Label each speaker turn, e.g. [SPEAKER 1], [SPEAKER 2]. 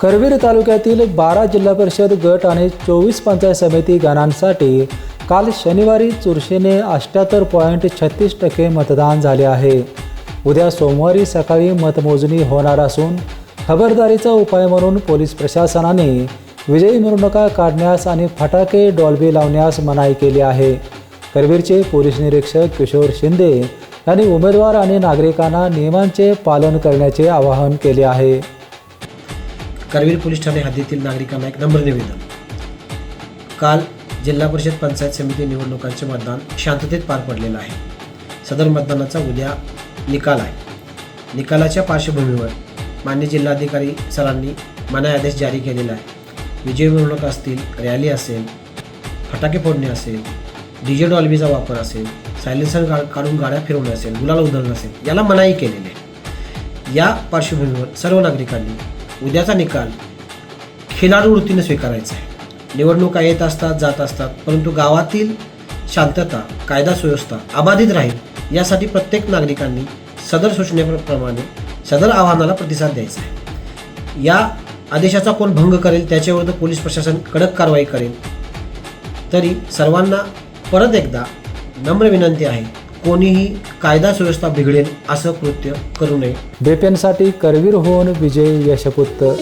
[SPEAKER 1] करवीर तालुक्यातील बारा जिल्हा परिषद गट आणि चोवीस पंचायत समिती गणांसाठी काल शनिवारी चुरशीने अष्ट्याहत्तर पॉईंट छत्तीस टक्के मतदान झाले आहे. उद्या सोमवारी सकाळी मतमोजणी होणार असून खबरदारीचा उपाय म्हणून पोलीस प्रशासनाने विजयी मिरवणुका काढण्यास आणि फटाके डॉल्बी लावण्यास मनाई केली आहे. करवीरचे पोलीस निरीक्षक किशोर शिंदे यांनी उमेदवार आणि नागरिकांना नियमांचे पालन करण्याचे आवाहन केले आहे.
[SPEAKER 2] करवीर पोलीस ठाणे हद्दीतील नागरिकांना एक नम्र निवेदन. काल जिल्हा परिषद पंचायत समिती निवडणुकांचे मतदान शांततेत पार पडलेलं आहे. सदर मतदानाचा उद्या निकाल आहे. निकालाच्या पार्श्वभूमीवर मान्य जिल्हाधिकारी सरांनी मनाई आदेश जारी केलेला आहे. विजय मिरवणूक असतील रॅली असेल फटाके फोडणे असेल डीजे डॉल्बीचा वापर असेल सायलेन्सर गा काढून गाड्या फिरवणे असेल गुलाल उधळणं असेल याला मनाई केलेली आहे. या पार्श्वभूमीवर सर्व नागरिकांनी उद्याचा निकाल खिलाडू वृत्तीने स्वीकारायचा आहे. निवडणुका येत असतात जात असतात परंतु गावातील शांतता कायदा सुव्यवस्था अबाधित राहील यासाठी प्रत्येक नागरिकांनी सदर सूचनेप्रमाणे सदर आव्हानाला प्रतिसाद द्यायचा आहे. या आदेशाचा कोण भंग करेल त्याच्याविरुद्ध पोलीस प्रशासन कडक कारवाई करेल तरी सर्वांना परत एकदा नम्र विनंती आहे कोणीही कायदा सुव्यवस्था बिघडेल असं कृत्य करू नये.
[SPEAKER 1] बेपेनसाठी करवीर होऊन विजय यशपुत्र.